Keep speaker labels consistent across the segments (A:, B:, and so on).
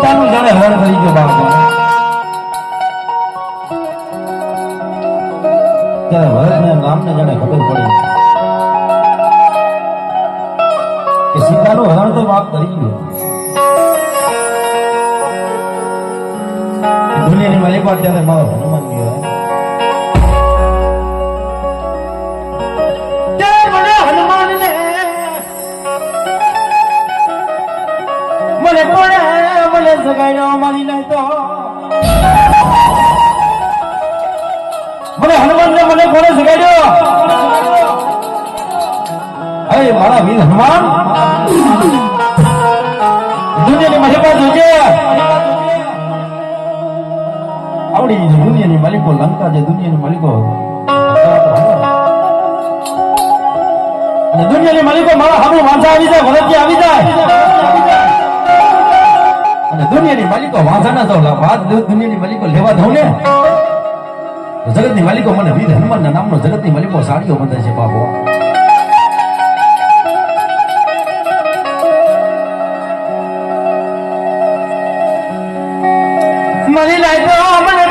A: સીતાનું જાણે હરણ થઈ ગયો બાપ ત્યારે ભરતને રામને જાણે ખબર પડી કે હરણ તો બાપ કરી ગયો દુનિયાની માલિકા ત્યારે મારો મને મારી નાખ્યો મને કોણે સગાડ્યો અરે, મારા વીર હનુમાન. દુનિયાની મહિમા જોજે આવડી દુનિયાની માલિકો, લંકા છે દુનિયાની માલિકો દુનિયાની માલિકો મારા સામે વાંસા આવી જાય, ભરતજી આવી જાય. દુનિયાની માલિકો વાંસા ના દઉં વાત દુનિયાની માલિકો લેવા દઉં ને? જગત જગતની માલિકો મને વીર હનુમાન ના નામનો જગતની માલિકો સાડીઓ બંધે છે બાબો મને લાગ્યો મને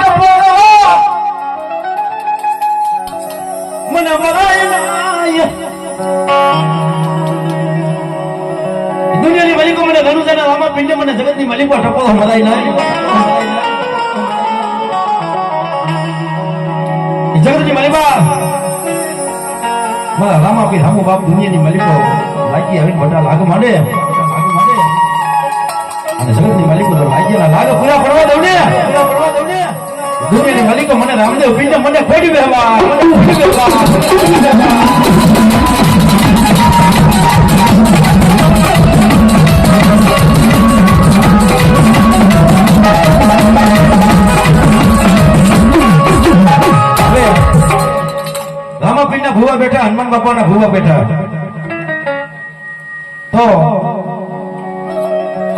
A: રામા પિંડ મને જગતની માલિકો ટપો મરાય નાય જગતની માલિકા. મારા રામા પી રામુ બાપ દુનિયાની માલિકો લાગી આવીને બધા લાગ માંડે. અને જગતની માલિકો તો લાગ્યા લાગ પૂરા પડવા દઉં ને. ને દુનિયાની માલિકો મને રામદેવ પિંડ મને ખોડી બેવા હનુમાન બાપાના ભૂવા બેઠા તો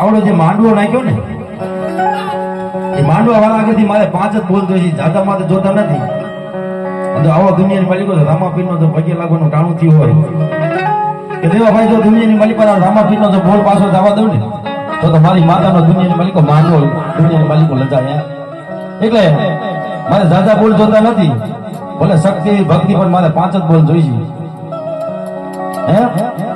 A: આવડો જે માંડવો નાખ્યો ને, એ માંડવા વાળા આગળથી મારે પાંચ જ બોલ જોઈએ જાતા માથે જોતા નથી. આવો દુનિયાની માલિકો રામાપીરનો તો પગે લાગવાનું ટાણું થયું હોય. કે દેવાભાઈ જો દુનિયાની માલિકો રામાપીરનો જો બોલ પાછો જવા દઉં ને, તો તો મારી માતાનો દુનિયાની માલિકો માંડવો, દુનિયાની માલિકો લજાય એટલે મારે દાદા બોલ જોતા નથી. ભલે શક્તિ ભક્તિ પણ મારે પાંચ જ બોલ જોઈ છે. હે?